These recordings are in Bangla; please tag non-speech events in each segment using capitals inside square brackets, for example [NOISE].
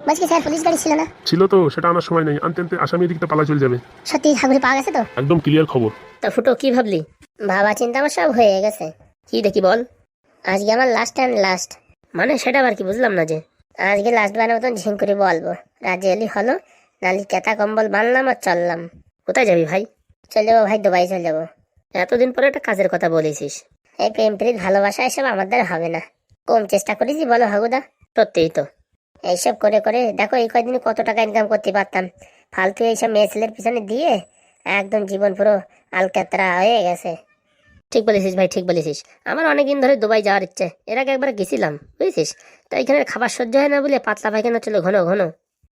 বলছি কি স্যার পুলিশ গাড়ি ছিল না? ছিল তো সেটা আনার সময় নেই। আনতে আনতে আসামি এদিকটা পালা চলে যাবে। সত্যি হাগুড়ি পাওয়া গেছে তো? একদম ক্লিয়ার খবর। তা ফুটো কি ভাবলি? ভাবা চিন্তা আমার সব হয়ে গেছে। কি দেখি বল। আজকে আমার লাস্ট অ্যান্ড লাস্ট মানে সেটা আবার কি বুঝলাম না যে। আজকে লাস্ট বারের মতন করে বলব। রাজি এলি হলো নালি কেতা কম্বল বানলাম আর চললাম। কোথায় যাবি ভাই? চলে যাব ভাই দুবাই চলে যাব। এতদিন পরে একটা কাজের কথা বলেছিস। এই প্রেম প্রীত ভালোবাসা এসব আমাদের হবে না। কম চেষ্টা করেছি বলো হাগুদা। সত্যিই তো। এইসব করে করে, দেখো এই কয়দিন কত টাকা ইনকাম করতে পারতাম। ফালতু এইসব মেয়ে ছেলের পিছনে দিয়ে একদম জীবন পুরো আলকাতরা হয়ে গেছে। ঠিক বলেছিস ভাই, ঠিক বলেছিস। আমার অনেকদিন ধরে দুবাই যাওয়ার ইচ্ছে, এর আগে একবার গেছিলাম, বুঝেছিস? তো এখানে খাবার সহ্য হয় না বলে পাতলা পায়খানা ছিল ঘন ঘন।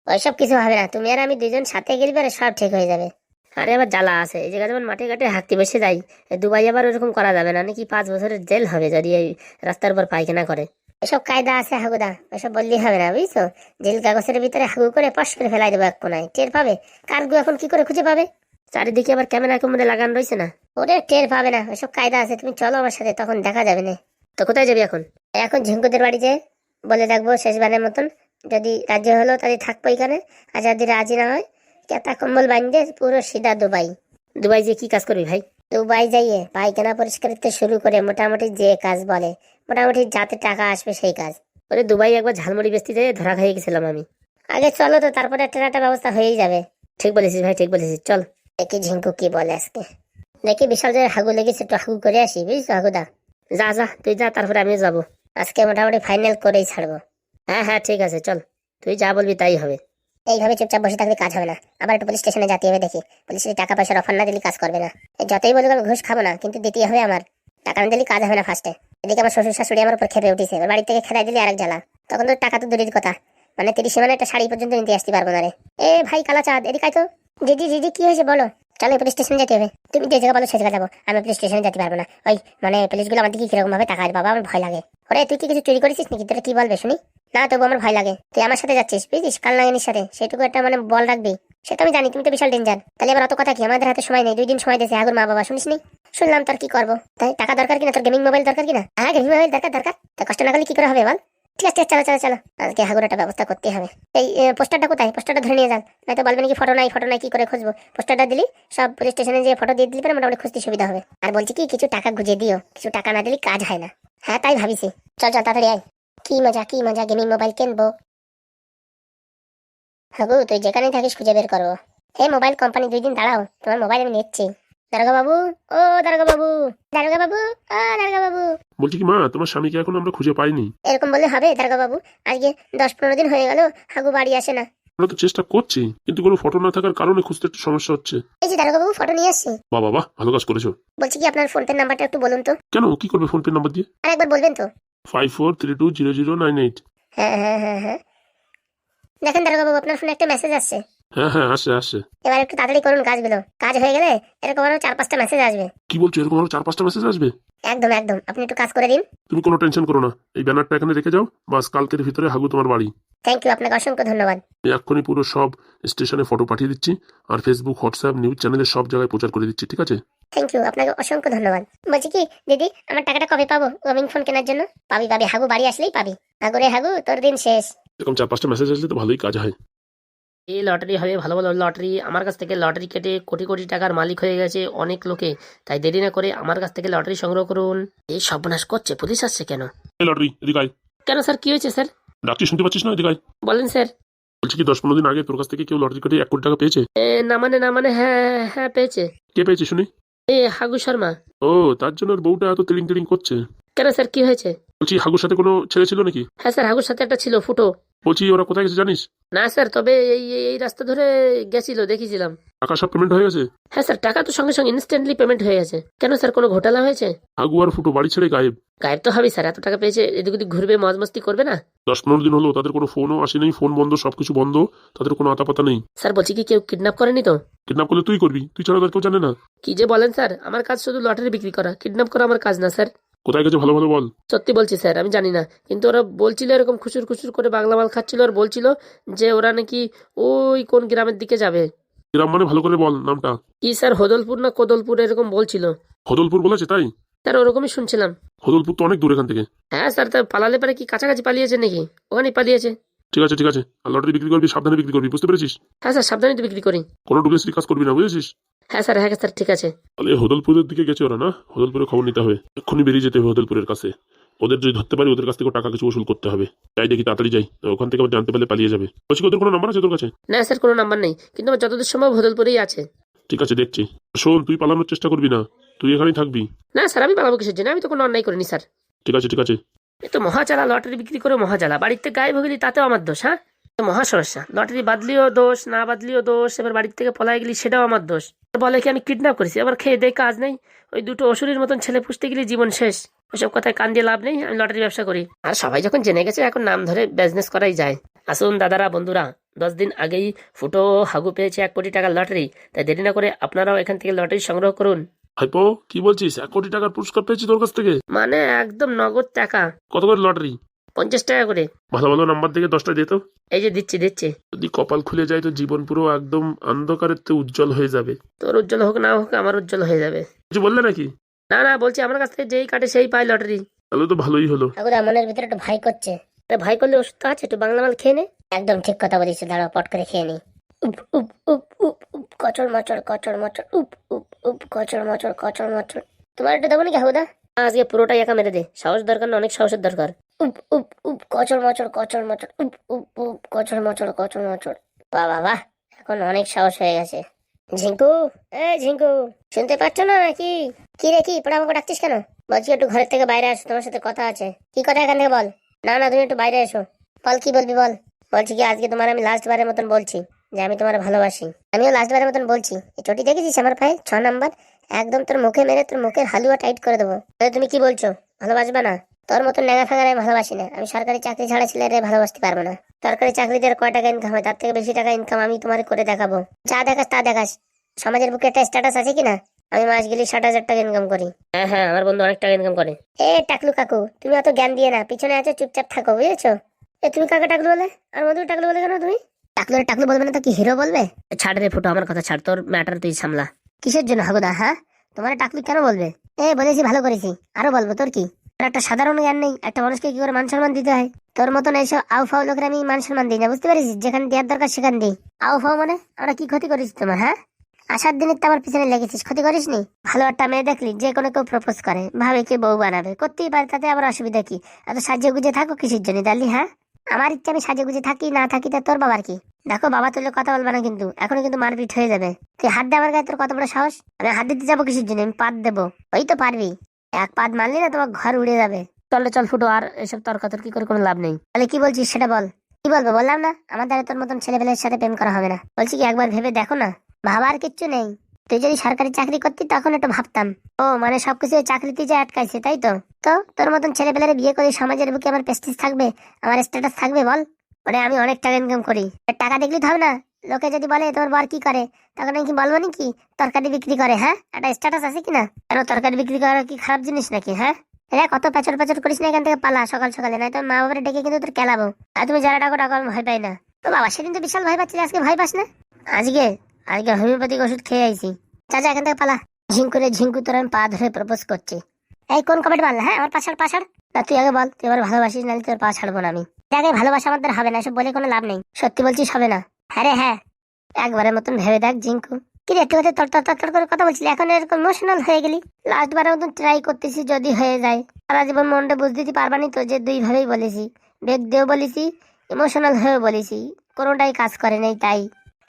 ওইসব কিছু হবে না, তুমি আর আমি দুজন সাথে গেলে পরে সব ঠিক হয়ে যাবে। আরে আবার জ্বালা আছে, এই জায়গা যেমন মাঠে ঘাটে হাঁকতে বসে যাই দুবাই আবার ওরকম করা যাবে না, নাকি পাঁচ বছরের জেল হবে যদি এই রাস্তার উপর পায়খানা করে। এসব কায়দা আছে হাগুদা ওইসব বললেই হবে না, বুঝছ? জেল কাগজের ভিতরে হাগু করে পাশ করে ফেলাই দেবো এক কোনায়। টের পাবে? কারগু এখন কি করে খুঁজে পাবে? চারিদিকে আবার ক্যামেরা ক্যামেরা লাগানো রয়েছে না। ওরে, টের পাবে না ওইসব কায়দা আছে, তুমি চলো আমার সাথে, তখন দেখা যাবে না। তো কোথায় যাবি এখন? এখন ঝিঙ্কুদের বাড়ি বাড়িতে বলে রাখব শেষবারের মতন, যদি রাজি হলো তাহলে থাকব এখানে, আর যদি রাজি না হয়, কেতা কম্বল বান্ধে পুরো সিধা দুবাই। দুবাই যে কি কাজ করবি ভাই? দুবাই যাইয়ে পায়খানা পরিষ্কার শুরু করে মোটামুটি যে কাজ বলে। মোটামুটি যাতে টাকা আসবে সেই কাজ। ওরে দুবাই একবার ঝালমুড়ি বেচতে যেয়ে ধরা খাইয়ে গেছিলাম আমি। আগে চলো তো তারপরে একটা ব্যবস্থা হয়েই যাবে। ঠিক বলেছিস ভাই ঠিক বলেছিস চল। দেখি ঝিঙ্কু কি বলে আজকে। দেখি বিশাল যে হাগু লেগেছে একটু হাগু করে আসি বুঝছ হাগুদা? যা যা তুই যা তারপরে আমি যাব। আজকে মোটামুটি ফাইনাল করেই ছাড়বো। হ্যাঁ হ্যাঁ ঠিক আছে চল। তুই যা বলবি তাই হবে। এইভাবে চুপচাপ বসে থাকলে কাজ হবে না। আবার একটু পুলিশ স্টেশনে যেতে হবে দেখি। পুলিশের টাকা পয়সার অফার না দিলে কাজ করবে না। যতই বলুক আমি ঘুষ খাব না কিন্তু দিতেই হবে আমার। টাকা না দিলে কাজ হবে না ফার্স্টে এদিকে আমার শ্বশুর শাশুড়ি আমার উপর খেপে উঠেছে। এবার বাড়ি থেকে খেদাই দিলে আরেক জ্বালা। তখন তো টাকা তো দূরের কথা। মানে তিরিশ মানে একটা শাড়ি পর্যন্ত নিতে আসতে পারব না রে। এ ভাই কালা চাঁদ, এদিকে তো। দিদি দিদি কি হয়েছে বলো? চলো পুলিশ স্টেশনে যেতে হবে। তুমি যে জায়গা বলো সে জায়গা যাব। আমি পুলিশ স্টেশনে যেতে পারব না। ওই মানে পুলিশগুলো আমার দিকে কীরকম ভাবে টাকা বাবা আমার ভয় লাগে। ওরে, তুই কি কিছু চুরি করেছিস নাকি? তোরা কি বলবে, শুনি? না তবু আমার ভয় লাগে। তুই আমার সাথে যাচ্ছিস, বুঝছিস? কাল নাগিনীর সাথে। সেটুকু একটা মানে বল রাখবি। সেটা আমি জানি, তুমি তো বিশাল ডেঞ্জার তাহলে এবার অত কথা কি? আমাদের হাতে সময় নেই, দুই দিন সময় দিয়েছে আগুর মা বাবা শুনিস নি? শুনলাম তোর কি করব। তাই টাকা দরকার কিনা? তোর গেমিং মোবাইল দরকার কিনা? হ্যাঁ গেমিং মোবাইল দরকার দরকার। তা কষ্ট না করলে কি করে হবে বল? ঠিক আছে চলো চলো চলো। আজকে হাগুর একটা ব্যবস্থা করতে হবে। এই পোস্টারটা কোথায়? পোস্টারটা ধরে নিয়ে যান। নয়তো বলবেন কি ফটো নাই ফটো নাই, কি করে খুঁজবো? পোস্টারটা দিলি, সব পুলিশ স্টেশনে যে ফটো দিয়ে দিলে পরে মোটামুটি খুঁজতে সুবিধা হবে। আর বলছি কি, কিছু টাকা গুঁজে দিও। কিছু টাকা না দিলে কাজ হয় না। হ্যাঁ তাই ভাবিছি। চল চল, তাড়াতাড়ি আয়। কি মজা কি মজা গেমিং মোবাইল কিনবো। হাগু তুই যেখানেই থাকিস খুঁজে বের করব হে মোবাইল কোম্পানি দুই দিন দাঁড়াও তোমার মোবাইল আমি নিচ্ছি। দারোগা বাবু ও দারোগা বাবু দারোগা বাবু ও দারোগা বাবু বলছি কি মা তোমার স্বামীকে এখন আমরা খুঁজে পাইনি। এরকম বললে হবে দারোগা বাবু আজকে দশ পনেরো দিন হয়ে গেল হাগু বাড়ি আসে না। আমরা তো চেষ্টা করছি কিন্তু কোনো ফটো না থাকার কারণে খুঁজতে একটু সমস্যা হচ্ছে। এই যে দারোগা বাবু ফটো নিয়ে আসছি। বাবা বাহ ভালো কাজ করেছ। বলছি কি আপনার ফোন পে নাম্বারটা একটু বলুন তো। কেন কি করবে ফোন পে নাম্বার দিয়ে? আর একবার বলবেন তো। Five four three two zero zero nine eight হ্যাঁ হ্যাঁ হ্যাঁ হ্যাঁ। দেখেন দারোগা বাবু আপনার ফোনে একটা মেসেজ আসছে। হ্যাঁ হ্যাঁ আসে আসে এবার একটু তাড়াতাড়ি করুন কাজগুলো। কাজ হয়ে গেলে এরকম আরও চার পাঁচটা মেসেজ আসবে। কি বলছো এরকম আরও চার পাঁচটা মেসেজ আসবে? একদম একদম। আপনি একটু কাজ করে দিন। তুমি কোনো টেনশন করো না। এই ব্যানারটা এখানে রেখে যাও। বাস কালকের ভিতরে হাগু তোমার বাড়ি। থ্যাংক ইউ আপনাকে অসংখ্য ধন্যবাদ। এক্ষুনি পুরো সব স্টেশনে ফটো পাঠিয়ে দিচ্ছি। আর ফেসবুক হোয়াটসঅ্যাপ নিউজ চ্যানেলে সব জায়গায় প্রচার করে দিচ্ছি ঠিক আছে? থ্যাংক ইউ আপনাকে অসংখ্য ধন্যবাদ। বলছি কি দিদি আমার টাকাটা কবে পাবো? গেমিং ফোন কেনার জন্য? পাবি পাবি। হাগু বাড়ি আসলেই পাবি। হাগু রে হাগু তোর দিন শেষ। এরকম চার পাঁচটা মেসেজ আসলে তো ভালোই কাজ হয়। এই লটারি হবে ভালো ভালো লটারি আমার কাছ থেকে লটারি কেটে কোটি কোটি টাকার মালিক হয়ে গেছে অনেক লোকে। তাই দেরি না করে আমার কাছ থেকে লটারি সংগ্রহ করুন। এই সর্বনাশ করছে পুলিশ আসছে কেন? এই লটারি এদিকে আয়। কেন স্যার কি হয়েছে স্যার ডাকছি শুনতে পাচ্ছিস না? এদিকে আয়। বলেন স্যার বলছি কি দশ পনেরো দিন আগে তোর কাছ থেকে কেউ লটারি কেটে এক কোটি টাকা পেয়েছে? এ, না মানে না মানে হ্যাঁ হ্যাঁ, হ্যাঁ পেয়েছে। কে পেয়েছে শুনি? এ হাগু শর্মা। ও তার জন্য ওর বউটা এত তিলিং তিলিং করছে। কেন স্যার কি হয়েছে? বলছি হাগুর সাথে কোনো ছেলে ছিল নাকি? হ্যাঁ স্যার হাগুর সাথে একটা ছিল ফুটো। বলছি ওরা কোথায় গেছে জানিস? না স্যার তবে এই এই- রাস্তা ধরে গেছিল দেখেছিলাম। টাকা সব পেমেন্ট হয়ে গেছে? হ্যাঁ স্যার টাকা তো সঙ্গে সঙ্গে ইনস্ট্যান্টলি পেমেন্ট হয়ে গেছে। কেন স্যার কোনো ঘোটালা হয়েছে? হাগু আর ফুটো বাড়ি ছেড়ে গায়েব। গায়েব তো হবে স্যার এত টাকা পেয়েছে এদিক ওদিক ঘুরবে মজ মস্তি করবে না? দশ পনেরো দিন হলো তাদের কোনো ফোনও আসেনি ফোন বন্ধ সবকিছু বন্ধ তাদের কোনো আতাপাতা নেই। স্যার বলছি কি কেউ কিডন্যাপ করেনি তো? কিডন্যাপ করলে তুই করবি তুই ছাড়া তার কেউ জানে না। কি যে বলেন স্যার আমার কাজ শুধু লটারি বিক্রি করা কিডন্যাপ করা আমার কাজ না স্যার। কোথায় গেছে ভালো ভালো বল। সত্যি বলছি স্যার আমি জানি না। কিন্তু ওরা বলছিল এরকম খুচুর খুচুর করে বাংলা মাল খাচ্ছিল আর বলছিল যে ওরা নাকি ওই কোন গ্রামের দিকে যাবে। গ্রাম মানে ভালো করে বল নামটা। কি স্যার হদলপুর না কোদলপুর এরকম বলছিল? হদলপুর বলেছে তাই? স্যার ওরকমই শুনছিলাম। হদলপুর তো অনেক দূর এখান থেকে। হ্যাঁ স্যার তা পালালে পারে কি কাছাকাছি পালিয়েছে নাকি? ওখানেই পালিয়েছে। ঠিক আছে ঠিক আছে। আর লটারি বিক্রি করবি সাবধানে বিক্রি করবি বুঝতে পেরেছিস? হ্যাঁ স্যার সাবধানে তো বিক্রি করি। কোনো ডুপ্লিসিটি কাজ করবি না বুঝেছিস? হ্যাঁ স্যার হ্যাঁ স্যার ঠিক আছে। তাহলে হদলপুরের দিকে গেছে ওরা না? হদলপুরে খবর নিতে হবে। এক্ষুনি বেরিয়ে যেতে হবে হদলপুরের কাছে। ওদের যদি ধরতে পারি ওদের কাছ থেকে টাকা কিছু ওসুল করতে হবে। যাই দেখি তাড়াতাড়ি যাই। ওখান থেকে আবার জানতে পারলে পালিয়ে যাবে। বলছি ওদের কোনো নাম্বার আছে তোর কাছে? না স্যার কোনো নাম্বার নেই। কিন্তু আমার যতদূর সম্ভব হদলপুরেই আছে। ঠিক আছে দেখছি। শোন তুই পালানোর চেষ্টা করবি না। তুই এখানেই থাকবি। না স্যার আমি পালাবো কিসের জন্য? আমি তো কোনো অন্যায় করিনি স্যার। ঠিক আছে ঠিক আছে। এ তো মহাচালা লটারি বিক্রি করে মহাচালা বাড়িতে গায়ে ভগলি তাতেও আমার দোষ হ্যাঁ? মহা সমস্যা। লটারি বাদলিও দোষ না বাদলিও দোষ এবার বাড়ির থেকে পলাই গেলি সেটাও আমার দোষ। বলে কি আমি কিডন্যাপ করেছি? এবার খেয়ে দেয় কাজ নেই। ওই দুটো অসুরের মতন ছেলে পুষতে গেলে জীবন শেষ। ওইসব কথায় কান দিয়ে লাভ নেই আমি লটারি ব্যবসা করি। আর সবাই যখন জেনে গেছে এখন নাম ধরে বিজনেস করাই যায়। আসুন দাদারা বন্ধুরা দশ দিন আগেই ফুটো হাগু পেয়েছে এক কোটি টাকার লটারি। তাই দেরি না করে আপনারাও এখান থেকে লটারি সংগ্রহ করুন। ভাইপো কি বলছিস? এক কোটি টাকার পুরস্কার পেয়েছি তোর কাছ থেকে। মানে একদম নগদ টাকা। কত করে লটারি? পঞ্চাশ টাকা করে। ভালো ভালো নাম্বার দেখে দশটা দিত এই যে দিচ্ছি দিচ্ছি। যদি কপাল খুলে যায় তো জীবন পুরো একদম অন্ধকারের তো উজ্জ্বল হয়ে যাবে। তোর উজ্জ্বল হোক না হোক আমার উজ্জ্বল হয়ে যাবে। কিছু বললে নাকি? না না বলছি আমার কাছ থেকে যেই কাটে সেই পায় লটারি। তাহলে তো ভালোই হলো। ঠাকুরা মনের ভিতরে একটু ভাই করছে। আরে ভাই করলে ওষুধ তো আছে? একটু বাংলা মাল খেয়ে নে। একদম ঠিক কথা বলিস দাঁড়াও পট করে খেয়ে নি। উপ উপ উপ উপ উপ কচর মচর কচর মচর উপ উপ উপ কচর মচর কচর মচর তোমার একটু দেবো নাকি হাউদা আজকে পুরোটাই একা মেরে দে। সাহস দরকার না অনেক সাহসের দরকার। উপ উপ উপ কচর মচর কচর মচর উপ উপ উপ কচর মচর কচর মচর বাহ বাহ এখন অনেক সাহস হয়ে গেছে। ঝিঙ্কু, এ ঝিঙ্কু, শুনতে পাচ্ছ না নাকি? কি রে কি পড়া আমাকে ডাকছিস কেন? বলছি একটু ঘরের থেকে বাইরে আসো, তোমার সাথে কথা আছে। কি কথা এখান থেকে বল? না না, তুমি একটু বাইরে এসো। বল, কি বলবি বল? বলছি কি, আজকে তোমার আমি লাস্ট বারের মতন বলছি যে আমি তোমার ভালোবাসি। আমিও লাস্ট বারের মতন বলছি। এই চটি দেখেছিস আমার পায়ে? ছ নাম্বার। একদম তোর মুখে মেরে তোর মুখের হালুয়া টাইট করে দেবো। তুমি কি বলছো? ভালোবাসবে না? তোর মতো নেগা ফেগার আমি ভালোবাসি না। আমি সরকারি চাকরি ছাড়া ছেলেরে ভালোবাসতে পারব না। সরকারি চাকরিতে আর কয় টাকা ইনকাম হয়? তার থেকে বেশি টাকা ইনকাম আমি তোমার করে দেখাবো। যা দেখাস তা দেখাস। সমাজের বুকে একটা স্ট্যাটাস আছে কিনা? আমি মাস গেলে ষাট হাজার টাকা ইনকাম করি। হ্যাঁ হ্যাঁ আমার বন্ধু অনেক টাকা ইনকাম করে। এ টাকলু কাকু তুমি অত জ্ঞান দিয়ে না। পিছনে আছো চুপচাপ থাকো বুঝেছ? এ তুমি কাকে টাকলু বলে? আর মধু টাকলু বলে কেন তুমি? টাকলু টাকলু বলবে না তো কি হিরো বলবে? ছাড় রে ফুটো আমার কথা ছাড়। তোর ম্যাটার তুই সামলা। কিসের জন্য হাগুদা হ্যাঁ? তোমার টাকলু কেন বলবে? এ বলেছি ভালো করেছি। আরও বলব তোর কি? তোর একটা সাধারণ জ্ঞান নেই, একটা মানুষকে কি করে মান সম্মান দিতে হয়? তোর মতন এইসব আউ ফাউ লোকের আমি মান সম্মান দিই না, বুঝতে পারিস যেখানে দেওয়ার দরকার সেখানে দিই। আউ ফাউ মানে আমরা কি ক্ষতি করিস তোমার হ্যাঁ? আসার দিনে তো আমার পিছনে লেগেছিস, ক্ষতি করিস নি ভালো একটা মেয়ে দেখলি, যে কোনো কেউ প্রপোজ করে, ভাবে কি বউ বানাবে, করতেই পারে, তাতে আবার অসুবিধা কি? এত সাজিয়ে গুজে থাকো কিসের জন্য, দালি হ্যাঁ? আমার ইচ্ছা আমি সাজে গুজে থাকি, না থাকি, তা তোর বাবার কি? দেখো, বাবা তুলে কথা বলবে না কিন্তু, এখনও কিন্তু মারপিট হয়ে যাবে। তুই হাত দে আমার গায়ে, তোর কত বড় সাহস? আমি হাত দিতে যাব কিসের জন্য? আমি পাত দেবো। ওই তো পারবি। এক পাত মারলি না তোমার ঘর উড়ে যাবে। চলে চল ফুটো আর এসব তর্ক কি করে কোনো লাভ নেই। তাহলে কি বলছিস সেটা বল। কি বলব বললাম না আমার দ্বারা তোর মতন ছেলেপেলের সাথে প্রেম করা হবে না। বলছি কি একবার ভেবে দেখো না? ভাবার কিচ্ছু নেই। তুই যদি সরকারি চাকরি করতি তখন একটু ভাবতাম। ও মানে সবকিছু চাকরিতে যে আটকাইছে তাই তো? তো তোর মতন ছেলেপেলের বিয়ে করে সমাজের বুকে আমার প্রেস্টিজ থাকবে আমার স্ট্যাটাস থাকবে বল? মানে আমি অনেক টাকা ইনকাম করি টাকা দেখলি তো হবে না লোকে যদি বলে তোমার বর কি করে? তখন কি বলব নাকি? তরকারি বিক্রি করে হ্যাঁ? একটা স্ট্যাটাস আছে কি না? কেন তরকারি বিক্রি করা কি খারাপ জিনিস নাকি হ্যাঁ? রে কত প্যাচর প্যাচর করিস না এখান থেকে, পালা সকাল সকালে নাই তোর মা বাবার ডেকে কিন্তু তোর কেলাবো। আর তুমি যারা ডাকো ডাকো, আমি ভয় পাই না। তো বাবা, সেদিন তো বিশাল ভয় পাচ্ছিস আজকে ভয় পাস না? আজকে আজকে হোমিওপ্যাথিক ওষুধ খেয়ে আইছি। চাচা এখান থেকে পালা। ঝিঙ্কুরে ঝিঙ্কু, তোর আমি পা ধরে প্রপোজ করছি। এই, কোন কমেন্ট মারলা হ্যাঁ? আমার পাশার পাশার না, তুই আগে বল, তুই আমার ভালোবাসিস, নাহলে তোর পা ছাড়বো না আমি। আগে ভালোবাসা আমাদের হবে না, এসব বলে কোনো লাভ নেই। সত্যি বলছিস, হবে না। হ্যাঁ রে হ্যাঁ একবারের মতন ভেবে দেখ ঝিঙ্কু কি রে তুই তর তর তর করে কথা বলছিলি? এখন এরকম ইমোশনাল হয়ে গেলি? লাস্ট বারের মতন ট্রাই করতেছি যদি হয়ে যায়। সারা জীবন মনটা বুঝতে দিতে পারবানি তো যে দুই ভাবেই বলেছি। বেগ দিয়েও বলেছি ইমোশনাল হয়েও বলেছি। কোনোটাই কাজ করে নাই তাই।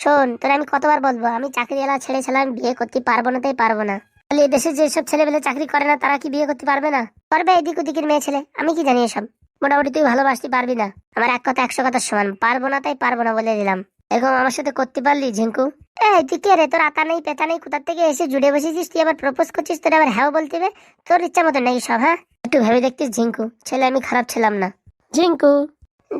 শোন, তোর আমি কতবার বলব? আমি চাকরি এলা ছেড়ে ছেলে আমি বিয়ে করতে পারব না তাই পারব না। তাহলে দেশে যেসব ছেলে ছেলেবেলে চাকরি করে না, তারা কি বিয়ে করতে পারবে না? পারবে এদিক ওদিকের মেয়ে ছেলে, আমি কি জানি এসব? মোটামুটি তুই ভালোবাসতে পারবি না। আমার এক কথা, একশো কথার সমান। পারব না তাই পারব না বলে দিলাম। এরকম আমার সাথে করতে পারলি ঝিঙ্কু? এই তুই কে রে? তোর আতা নেই পেতা নেই কোথার থেকে এসে জুড়ে বসেছিস? তুই আবার প্রপোজ করছিস তোর আবার হ্যাঁ বলতে হবে? তোর ইচ্ছা মতো নেই সব হ্যাঁ? একটু ভেবে দেখতিস ঝিঙ্কু। ছেলে আমি খারাপ ছিলাম না। ঝিঙ্কু।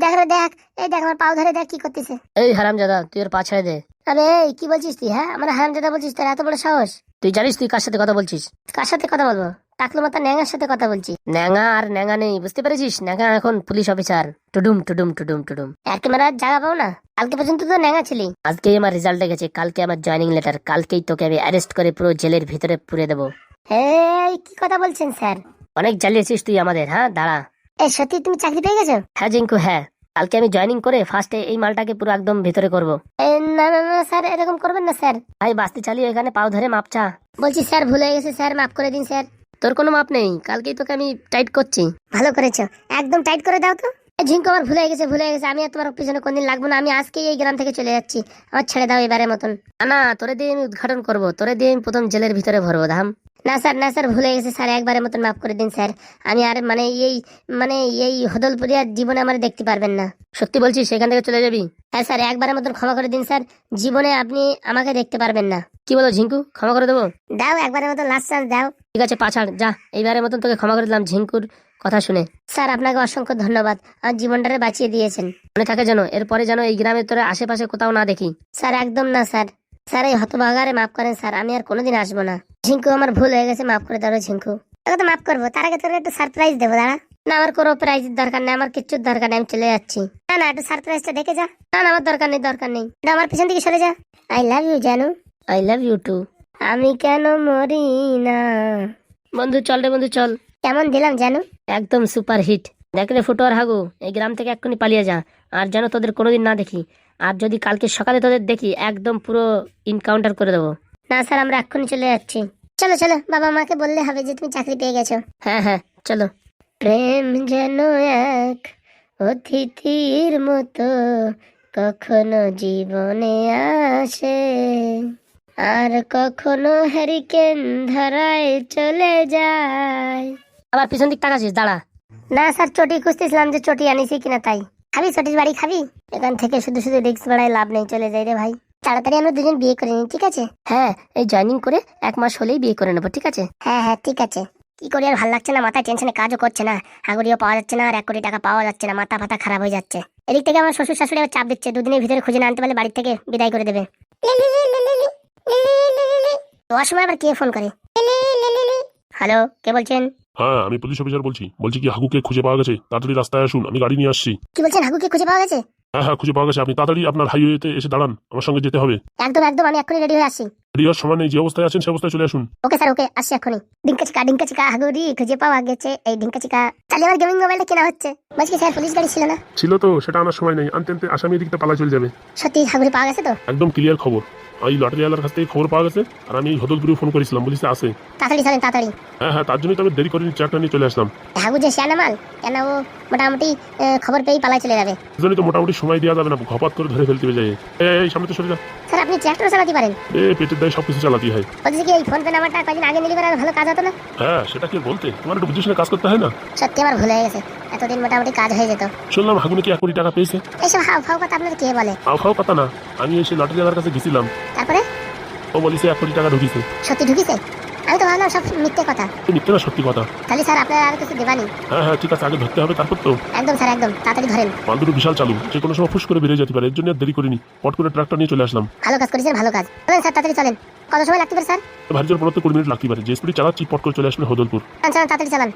দেখ রে দেখ। এই দেখ আমার পাও ধরে দেখ কি করতেছে। এই হারাম দাদা তুই ওর পা ছেড়ে দে। আরে এই কি বলছিস তুই হ্যাঁ? আমার হারাম যেটা বলছিস তোর এত বড় সাহস? তুই জানিস তুই কার সাথে কথা বলছিস? কার সাথে কথা বলব? টাকলু মাথা ন্যাঙার সাথে কথা বলছি। ন্যাঙা আর ন্যাঙা নেই বুঝতে পেরেছিস? ন্যাঙা এখন পুলিশ অফিসার। টুডুম টুডুম টুডুম টুডুম। এক ক্যামেরার জায়গা পাও না? কালকে পর্যন্ত তো ন্যাঙা ছিলি। আজকেই আমার রেজাল্ট গেছে কালকে আমার জয়েনিং লেটার কালকেই তোকে আমি অ্যারেস্ট করে পুরো জেলের ভিতরে পুরে দেবো। এই কি কথা বলছেন স্যার? অনেক জ্বালিয়েছিস তুই আমাদের হ্যাঁ? দাঁড়া। এই সত্যি তুমি চাকরি পেয়ে গেছো? হ্যাঁ জিঙ্কু হ্যাঁ। কালকে আমি জয়েনিং করে ফার্স্টে এই মালটাকে পুরো একদম ভিতরে করব। না না না স্যার এরকম করবেন না স্যার। ভাই বাস্তি চালিয়ে এখানে পাও ধরে মাপচা বলছি স্যার ভুল হয়ে গেছে স্যার মাফ করে দিন স্যার। তোর কোনো মাপ নেই কালকেই তোকে আমি টাইট করছি। ভালো করেছ। একদম টাইট করে দাও তো। এ, ঝিঙ্কু আমার ভুলে গেছে ভুলে গেছে। আমি আর তোমার পিছনে কোনদিন লাগবো না আমি আজকে এই গ্রাম থেকে চলে যাচ্ছি। আমার ছেড়ে দাও এবারের মতন। না না তোরে দিয়ে আমি উদ্ঘাটন করব। তোরে দিয়ে আমি প্রথম জেলের ভিতরে ভরবো ধাম না স্যার না স্যার ভুলে গেছে স্যার একবারের মতন মাফ করে দিন স্যার। আমি আর মানে এই মানে এই হদলপুরিয়ার জীবনে আমার দেখতে পারবেন না। সত্যি বলছি সেখান থেকে চলে যাবি? হ্যাঁ স্যার একবারের মতন ক্ষমা করে দিন স্যার। জীবনে আপনি আমাকে দেখতে পারবেন না। কি বলো ঝিঙ্কু? ক্ষমা করে দেবো? দাও একবারের মতন লাস্ট চান্স দাও। ঠিক আছে পাছাড় যা। এইবারের মতন তোকে ক্ষমা করে দিলাম ঝিঙ্কুর। কথা শুনে। স্যার আপনাকে অসংখ্য ধন্যবাদ। আমার জীবনটারে বাঁচিয়ে দিয়েছেন। মনে থাকে যেন এরপরে যেন এই গ্রামের তোরে আশেপাশে কোথাও না দেখি। স্যার একদম না স্যার। স্যার এই হতভাগারে মাফ করেন স্যার। আমি আর কোনোদিন আসব না। ঝিঙ্কু আমার ভুল হয়ে গেছে মাফ করে দাও ঝিঙ্কু। তোকে তো মাফ করব। তার আগে তোর একটু সারপ্রাইজ দেবো দাঁড়া। না আমার কোনো প্রাইজের দরকার নেই আমার কিচ্ছুর দরকার নেই আমি চলে যাচ্ছি। না না একটু সারপ্রাইজটা দেখে যা। না না আমার দরকার নেই দরকার নেই। এটা আমার পিছন দিকে সরে যা। আই লাভ ইউ জানু। আই লাভ ইউ টু আমি কেন মরি না? বন্ধু চল রে বন্ধু চল। কেমন দিলাম জানু? একদম সুপার হিট দেখ রে ফুটো আর হাগু এই গ্রাম থেকে এক্ষুনি পালিয়ে যা। আর যেন তোদের কোনোদিন না দেখি আর যদি কালকে সকালে তোদের দেখি একদম পুরো ইনকাউন্টার করে দেবো। না স্যার আমরা এক্ষুনি চলে যাচ্ছি। চলো চলো বাবা মাকে বললে হবে যে তুমি চাকরি পেয়ে গেছো। হ্যাঁ হ্যাঁ চলো। প্রেম যেন এক অতিথির মতো কখনো জীবনে আসে আর কখনো হ্যারিকেন ধরায় চলে যায়। আবার পিছন দিক তাকাছিস দাঁড়া। না স্যার চটি খুঁজতেছিলাম যে চটি আনিছি কিনা তাই। খাবি চটির বাড়ি খাবি? এখান থেকে শুধু শুধু রিক্স বাড়ায় লাভ নেই চলে যাই রে ভাই। তাড়াতাড়ি আমরা দুজন বিয়ে করে নিই ঠিক আছে? হ্যাঁ এই জয়েনিং করে এক মাস হলেই বিয়ে করে নেব ঠিক আছে? হ্যাঁ হ্যাঁ ঠিক আছে। কি করি আর ভালো লাগছে না মাথায় টেনশনে কাজও করছে না। হাগুড়িও পাওয়া যাচ্ছে না আর এক কোটি টাকা পাওয়া যাচ্ছে না মাথা ফাতা খারাপ হয়ে যাচ্ছে। এদিক থেকে আমার শ্বশুর শাশুড়ি আবার চাপ দিচ্ছে দুদিনের ভিতরে খুঁজে না আনতে পারলে বাড়ি থেকে বিদায় করে দেবে। [LAUGHS] তোমার সময় আবার কে ফোন করে? হ্যালো কে বলছেন? হ্যাঁ আমি পুলিশ অফিসার বলছি। বলছি কি হাগুকে খুঁজে পাওয়া গেছে? তাড়াতাড়ি রাস্তায় আসুন আমি গাড়ি নিয়ে আসছি। কি বলছেন হাগুকে খুঁজে পাওয়া গেছে? হ্যাঁ হ্যাঁ খুঁজে পাওয়া গেছে। আপনি তাড়াতাড়ি আপনার হাইওয়েতে এসে দাঁড়ান আমার সঙ্গে যেতে হবে। একদম একদম আমি এক্ষুনি রেডি হয়ে আসছি। রিয়ার সময় নেই যে অবস্থায় আছেন সে অবস্থায় চলে আসুন। ওকে স্যার ওকে আসছি এক্ষুনি। ডিঙ্কা চিকা ডিঙ্কা চিকা হাগুড়ি খুঁজে পাওয়া গেছে। এই ডিঙ্কা চিকা তাহলে আমার গেমিং মোবাইলটা কেনা হচ্ছে। বলছি কি স্যার পুলিশ গাড়ি ছিল না? ছিল তো সেটা আনার সময় নেই। আনতে আনতে আসামি এদিকটা পালা চলে যাবে। সত্যি হাগুড়ি পাওয়া গেছে তো? একদম ক্লিয়ার খবর। এই লটারিওয়ালার কাছ থেকে খবর পাওয়া গেছে আর আমি এই হদলপুরে ফোন করেছিলাম বলিস আছে। তাড়াতাড়ি চলেন তাড়াতাড়ি। হ্যাঁ হ্যাঁ তার জন্যই তো আমি দেরি করিনি ট্রাকটা নিয়ে চলে আসলাম। হাগু যে শিয়ানা মাল কেন ও মোটামুটি খবর পেয়েই পালায় চলে যাবে। এই জন্যই তো মোটামুটি সময় দেওয়া যাবে না ঘপাত করে ধরে ফেলতে হবে যায় এই, সামনে তো সরে যা। স্যার আপনি ট্র্যাক্টর চালাতে পারেন? এ পেটের দায় সবকিছু চালাতে হয়। বলছি কি এই ফোন পে নাম্বারটা কদিন আগে নিলে আরও ভালো কাজ হতো না? হ্যাঁ সেটা কি বলতে? তোমার একটু বুঝে শুনে কাজ করতে হয় না? সত্যি আমার ভুল হয়ে গেছে। এতদিন মোটামুটি কাজ হয়ে যেত। শুনলাম হাগুনে কি এক কোটি টাকা পেয়েছে? এইসব হাও ফাও কথা আপনাদের কে বলে? আও খাও কথা না। আমি এসে লটারি লটারিওয়ালার কাছে গেছিলাম। তারপরে? ও বলিছে এক কোটি টাকা ঢুকিছে। সত্যি ঢুকিছে? আমি তো ভাবলাম সব মিথ্যে কথা। মিথ্যে না সত্যি কথা। তাহলে স্যার আপনার আর কিছু দেবানি হ্যাঁ হ্যাঁ ঠিক আছে আগে ধরতে হবে তারপর তো। একদম স্যার একদম তাড়াতাড়ি ধরেন। মাল দুটো বিশাল চালু যে কোনো সময় ফুস করে বেরিয়ে যেতে পারে এর জন্য আর দেরি করিনি। পট করে ট্রাকটা নিয়ে চলে আসলাম। ভালো কাজ করেছেন ভালো কাজ। চলেন স্যার তাড়াতাড়ি চলেন। কত সময় লাগতে পারে স্যার? ভারী জোর পনেরো কুড়ি মিনিট লাগতে পারে। যে স্পিড চালাচ্ছি পট করে চলে আসবে হদলপুর। চালান চালান তাড়াতাড়ি চালান।